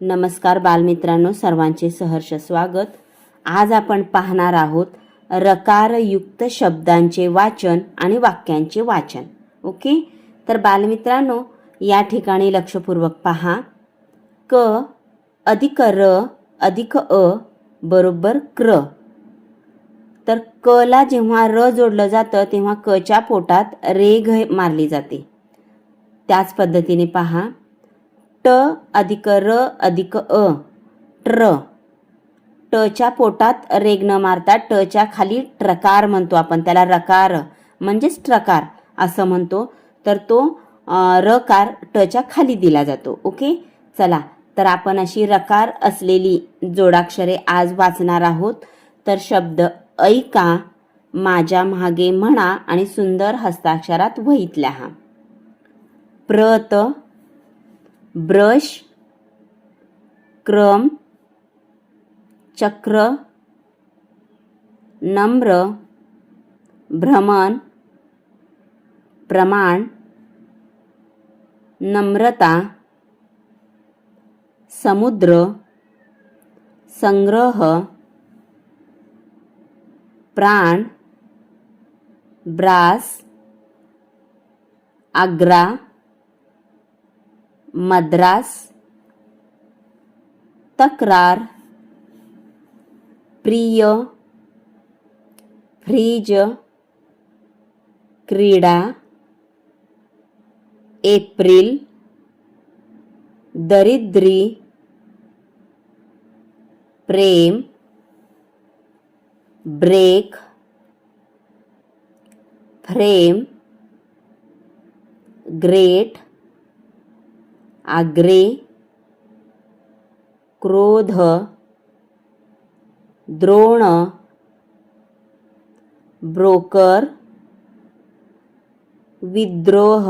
नमस्कार बालमित्रांनो सर्वांचे सहर्ष स्वागत. आज आपण पाहणार आहोत रकारयुक्त शब्दांचे वाचन आणि वाक्यांचे वाचन. ओके? तर बालमित्रांनो या ठिकाणी लक्षपूर्वक पहा. क अधिक र अधिक अ बरोबर क्र. तर क ला जेव्हा र जोडलं जातं तेव्हा कच्या पोटात रेघ मारली जाते. त्याच पद्धतीने पहा. ट अधिक र अधिक अ. ट्र. टच्या पोटात रेग न मारता टच्या खाली ट्रकार म्हणतो आपण त्याला रकार. म्हणजेच ट्रकार असं म्हणतो. तर तो रकार टच्या खाली दिला जातो. ओके? चला तर आपण अशी रकार असलेली जोडाक्षरे आज वाचणार आहोत. तर शब्द ऐका माझ्या मागे म्हणा आणि सुंदर हस्ताक्षरात वहीत लिहा. प्रत ब्रश क्रम चक्र नम्र भ्रमण प्रमाण नम्रता समुद्र संग्रह प्राण ब्रास आग्रा मद्रास तक्रार प्रिय फ्रीज क्रीडा एप्रिल दरिद्री प्रेम ब्रेक फ्रेम ग्रेट आग्रे क्रोध द्रोण ब्रोकर विद्रोह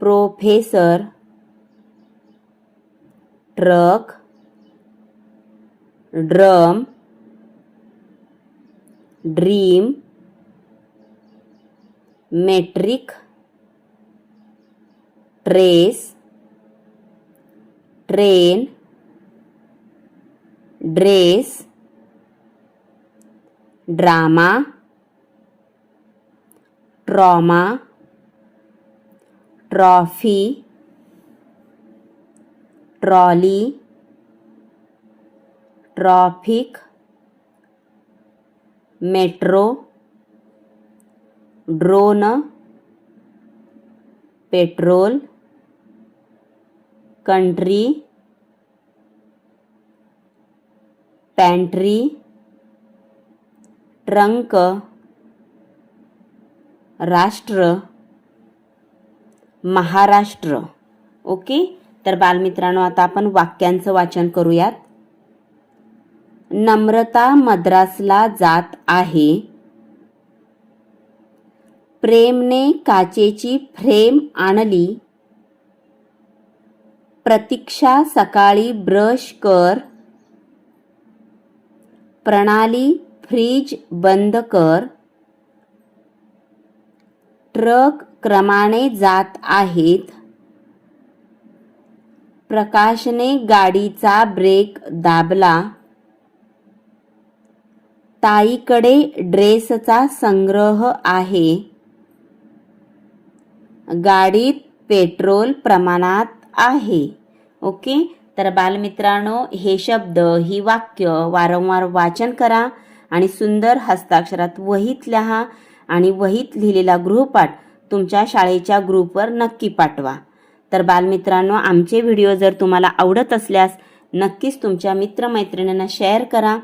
professor truck drum dream metric trace train dress drama trauma trophy trolley traffic metro drone petrol country pantry trunk राष्ट्र महाराष्ट्र. ओके? तर बालमित्रांनो आता आपण वाक्यांचं वाचन करूयात. नम्रता मद्रासला जात आहे. प्रेमने काचेची फ्रेम आणली. प्रतीक्षा सकाळी ब्रश कर. प्रणाली फ्रीज बंद कर. ट्रक क्रमाने जात आहेत. प्रकाशने गाडीचा ब्रेक दाबला. ताईकडे ड्रेसचा संग्रह आहे. गाडीत पेट्रोल प्रमाणात आहे. ओके? तर बालमित्रांनो हे शब्द ही वाक्य वारंवार वाचन करा आणि सुंदर हस्ताक्षरात वहीत लिहा आणि वहीत लिहिलेला गृहपाठ तुमच्या शाळेच्या ग्रुपवर नक्की पाठवा. तर बालमित्रांनो आमचे व्हिडिओ जर तुम्हाला आवडत असल्यास नक्कीच तुमच्या मित्रमैत्रिणींना शेअर करा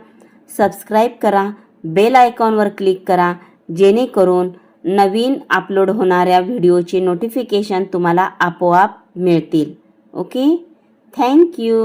सबस्क्राईब करा बेल आयकॉनवर क्लिक करा जेणेकरून नवीन अपलोड होणाऱ्या व्हिडिओचे नोटिफिकेशन तुम्हाला आपोआप मिळतील. Okay thank you